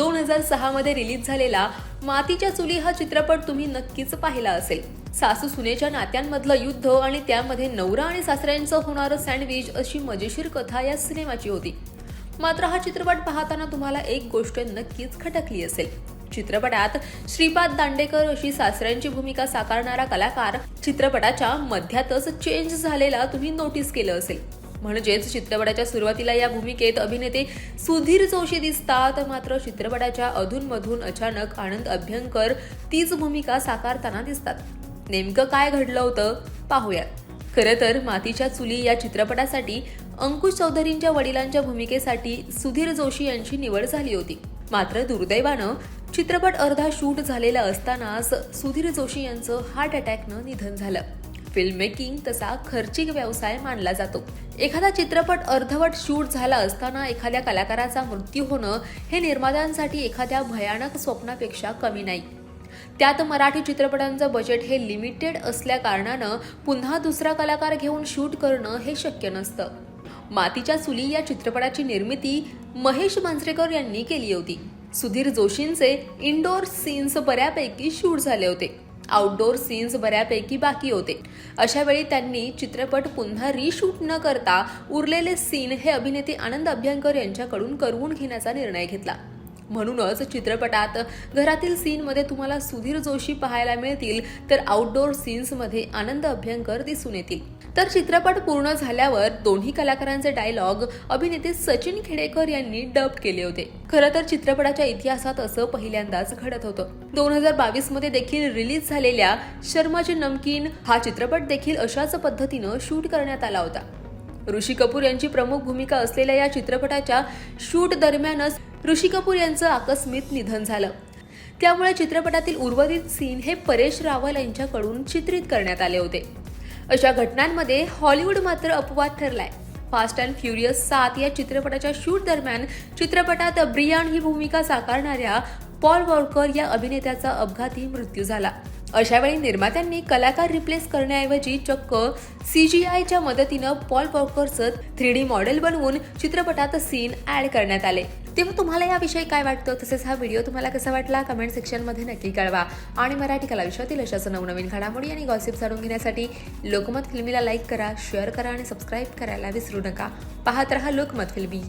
दोन हजार सहा मध्ये रिलीज झालेला मातीच्या चुली हा चित्रपट तुम्ही नक्कीच पाहिला असेल. सासू सुनेच्या नात्यांमधलं युद्ध आणि त्यामध्ये नवरा आणि सासऱ्यांचं होणारं सँडविच अशी मजेशीर कथा या सिनेमाची होती. मात्र हा चित्रपट पाहताना तुम्हाला एक गोष्ट नक्कीच खटकली असेल. चित्रपटात श्रीपाद दांडेकर अशी सासऱ्यांची भूमिका साकारणारा कलाकार चित्रपटाच्या मध्यातच चेंज झालेला तुम्ही नोटीस केलं असेल. म्हणजेच चित्रपटाच्या सुरुवातीला या भूमिकेत अभिनेते सुधीर जोशी दिसतात. मात्र चित्रपटाच्या अधूनमधून अचानक आनंद अभ्यंकर तीच भूमिका साकारताना दिसतात. नेमकं काय घडलं होतं पाहूयात. खरं तर मातीच्या चुली या चित्रपटासाठी अंकुश चौधरींच्या वडिलांच्या भूमिकेसाठी सुधीर जोशी यांची निवड झाली होती. मात्र दुर्दैवानं चित्रपट अर्धा शूट झालेला असतानाच सुधीर जोशी यांचं हार्ट अटॅकनं निधन झालं. फिल्म मेकिंग तसा खर्चिक व्यवसाय मानला जातो. एखादा चित्रपट अर्धवट शूट झाला असताना एखाद्या कलाकाराचा मृत्यू होणं हे निर्मात्यांसाठी एखाद्या भयानक स्वप्नापेक्षा कमी नाही. त्यात मराठी चित्रपटांचं बजेट हे लिमिटेड असल्या कारणानं पुन्हा दुसरा कलाकार घेऊन शूट करणं हे शक्य नसतं. मातीच्या चुली या चित्रपटाची निर्मिती महेश मांजरेकर यांनी केली होती. सुधीर जोशींचे इनडोअर सीन्स बऱ्यापैकी शूट झाले होते. आउटडोअर सीन्स बऱ्यापैकी बाकी होते. अशा वेळी त्यांनी चित्रपट पुन्हा रिशूट न करता उरलेले सीन हे अभिनेते आनंद अभ्यंकर यांच्याकडून करवून घेण्याचा निर्णय घेतला. म्हणूनच चित्रपटात घरातील सीनमध्ये तुम्हाला सुधीर जोशी पाहायला मिळतील तर आउटडोअर सीन्समध्ये आनंद अभ्यंकर दिसून येतील. तर चित्रपट पूर्ण झाल्यावर दोन्ही कलाकारांचे डायलॉग अभिनेते सचिन खेडेकर यांनी डब केले होते. खरं तर चित्रपटाच्या इतिहासात असं पहिल्यांदाच घडत होतं. दोन हजार बावीसमध्ये देखील रिलीज झालेल्या शर्माचे नमकीन हा चित्रपट देखील अशाच पद्धतीनं शूट करण्यात आला होता. ऋषी कपूर यांची प्रमुख भूमिका असलेल्या या चित्रपटाच्या शूट दरम्यानच ऋषी कपूर यांचं आकस्मिक निधन झालं. त्यामुळे चित्रपटातील उर्वरित सीन हे परेश रावल यांच्याकडून चित्रित करण्यात आले होते. अशा घटनांमध्ये हॉलिवूड मात्र अपवाद ठरलाय. फास्ट अँड फ्युरियस सात या चित्रपटाच्या शूट दरम्यान चित्रपटात ब्रियान ही भूमिका साकारणाऱ्या पॉल वॉर्कर या अभिनेत्याचा अपघाती मृत्यू झाला. अशावेळी निर्मात्यांनी कलाकार रिप्लेस करण्याऐवजी चक्क सी जी आयच्या मदतीनं पॉल वॉकरचं थ्री डी मॉडेल बनवून चित्रपटात सीन ऍड करण्यात आले. तेव्हा तुम्हाला याविषयी काय वाटतं? तसेच हा व्हिडिओ तुम्हाला कसा वाटला? कमेंट सेक्शनमध्ये नक्की कळवा. आणि मराठी कला विश्वातील अशाच नवनवीन घडामोडी आणि गॉसिप जाणून घेण्यासाठी लोकमत फिल्मीला लाईक करा शेअर करा आणि सबस्क्राईब करायला विसरू नका. पाहत रहा लोकमत फिल्मी.